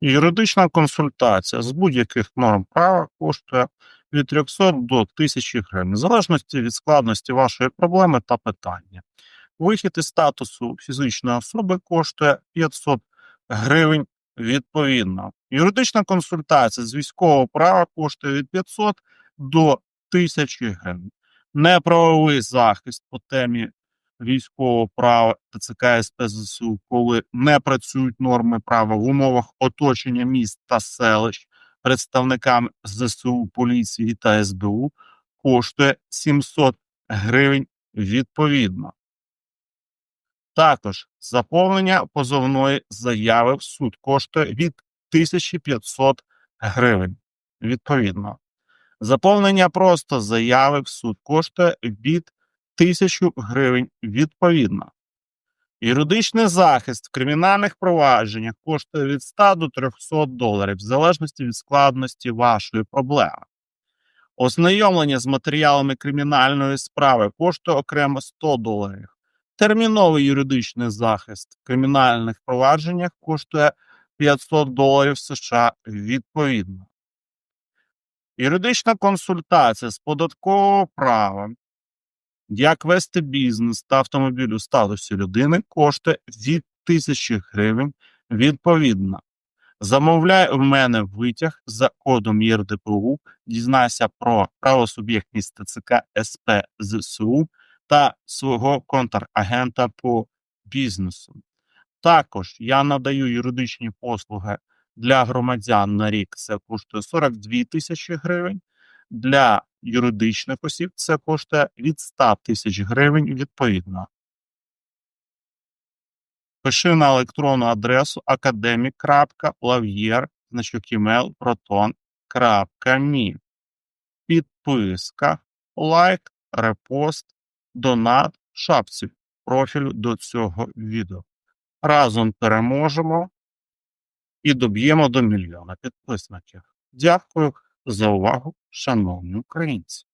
Юридична консультація з будь-яких норм права коштує від 300 до 1000 гривень, в залежності від складності вашої проблеми та питання. Вихід із статусу фізичної особи коштує 500 гривень відповідно. Юридична консультація з військового права коштує від 500 до 1000 гривень. Неправовий захист по темі військового права ТЦК СП ЗСУ, коли не працюють норми права в умовах оточення міст та селищ представниками ЗСУ, поліції та СБУ, коштує 700 гривень відповідно. Також заповнення позовної заяви в суд коштує від 1500 гривень відповідно. Заповнення просто заяви в суд коштує від 1000 гривень відповідно. Юридичний захист в кримінальних провадженнях коштує від 100 до 300 доларів, в залежності від складності вашої проблеми. Ознайомлення з матеріалами кримінальної справи коштує окремо 100 доларів. Терміновий юридичний захист в кримінальних провадженнях коштує 500 доларів США відповідно. Юридична консультація з податкового права, як вести бізнес та автомобіль у статусі людини, коштує від 1000 гривень відповідно. Замовляй у мене витяг за кодом ЄРДПУ, дізнайся про правосуб'єктність ТЦК СП ЗСУ та свого контрагента по бізнесу. Також я надаю юридичні послуги для громадян на рік це коштує 42 тисячі гривень. Для юридичних осіб це коштує від 100 тисяч гривень відповідно. Пиши на електронну адресу academic.lavier, значок. Підписка, лайк, репост, донат, шапці профілю до цього відео. Разом переможемо і доб'ємо до мільйона підписників. Дякую за увагу, шановні українці.